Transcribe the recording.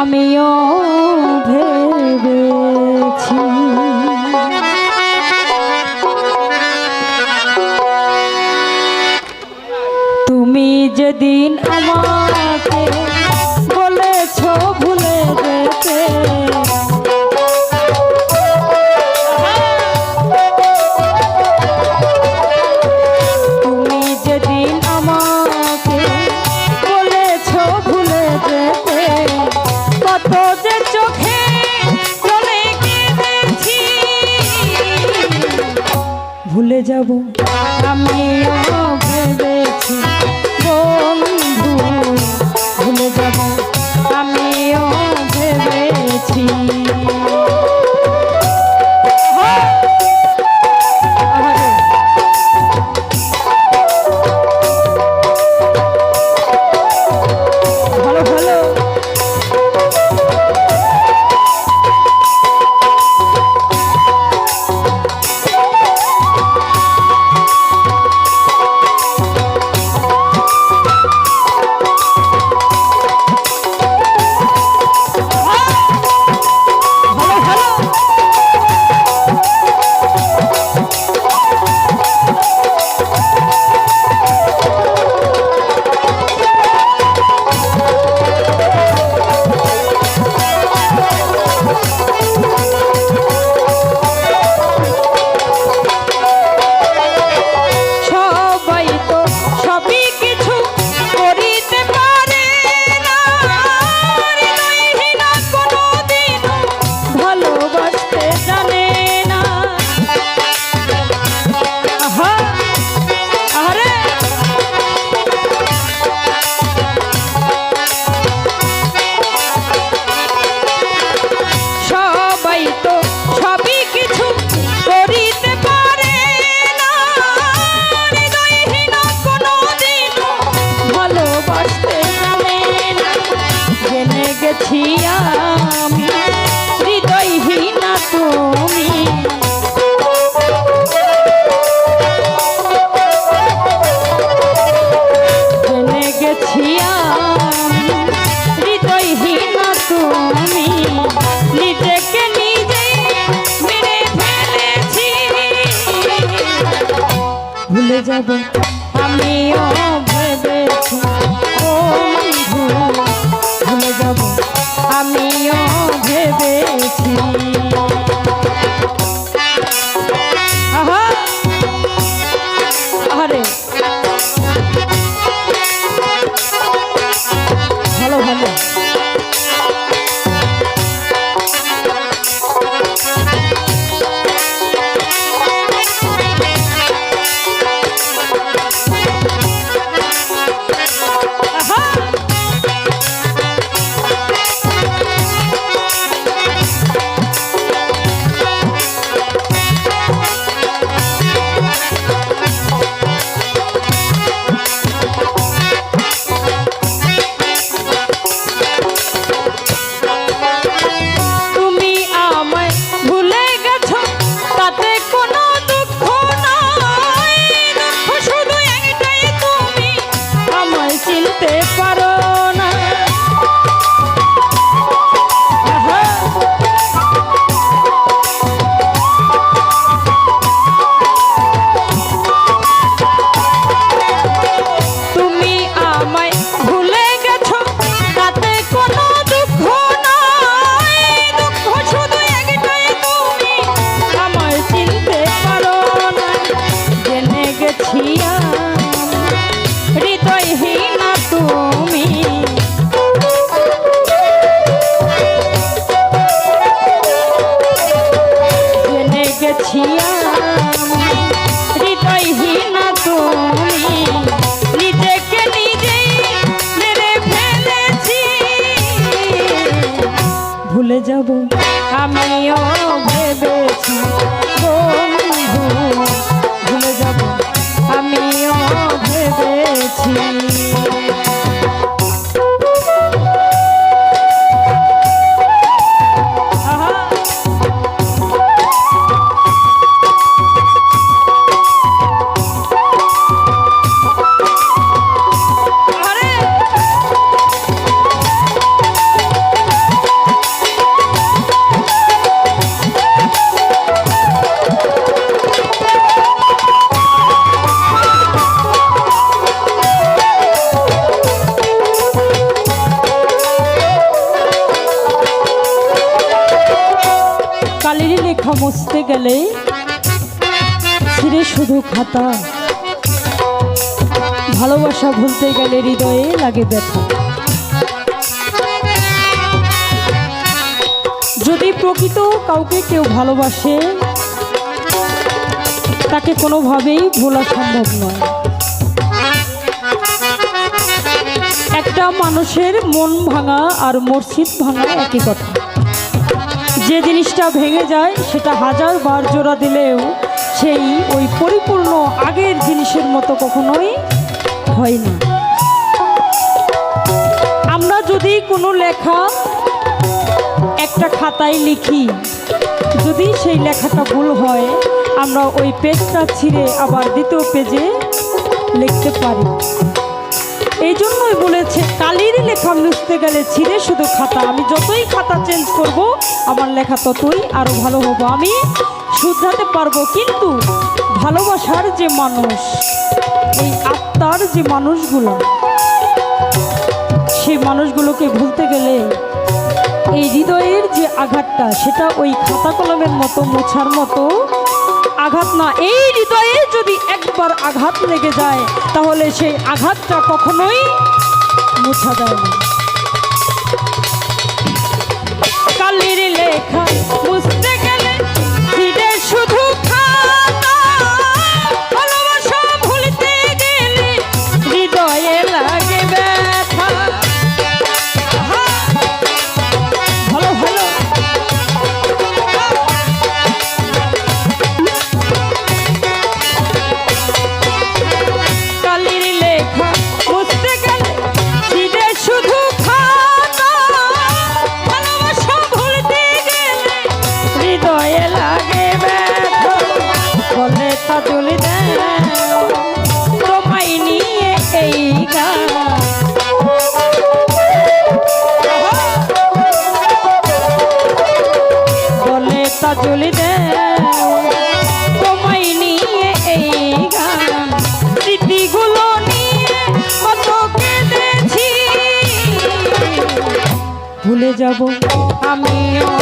আমিও ভেবেছি। তুমি যেদিন আমার terrible. আমিও ভেবেছি। যাব। আমিও ভেবেছি ভুলে যাব। আমিও ভেবেছি। কালির গেলে ছিঁড়ে শুধু খাতা। ভালোবাসা ভুলতে গেলে হৃদয়ে লাগে ব্যথা। যদি প্রকৃত কাউকে কেউ ভালোবাসে, তাকে কোনোভাবেই ভোলা সম্ভব নয়। একটা মানুষের মন ভাঙা আর মসজিদ ভাঙা একই কথা। যে জিনিসটা ভেঙে যায়, সেটা হাজার বার জোড়া দিলেও সেই ওই পরিপূর্ণ আগের জিনিসের মতো কখনোই হয় না আমরা যদি কোনো লেখা একটা খাতায় লিখি, যদি সেই লেখাটা ভুল হয়, আমরা ওই পেজটা ছিঁড়ে আবার দ্বিতীয় পেজে লিখতে পারি। এই জন্যই বলেছে, কালির লেখা মুছতে গেলে ছিঁড়ে শুধু খাতা। আমি যতই খাতা চেঞ্জ করব, আমার লেখা ততই আরও ভালো হব। আমি শুধরাতে পারব, কিন্তু ভালোবাসার যে মানুষ, এই আত্মার যে মানুষগুলো সেই মানুষগুলোকে ভুলতে গেলে এই হৃদয়ের যে আঘাতটা, সেটা ওই খাতা কলমের মতো, মোছার মতো আঘাত না, এই হৃদয়ে যদি একবার আঘাত লেগে যায়, তাহলে সেই আঘাতটা কখনোই মুছা যায় না। কালির লেখা, বুঝতে যাব। আমিও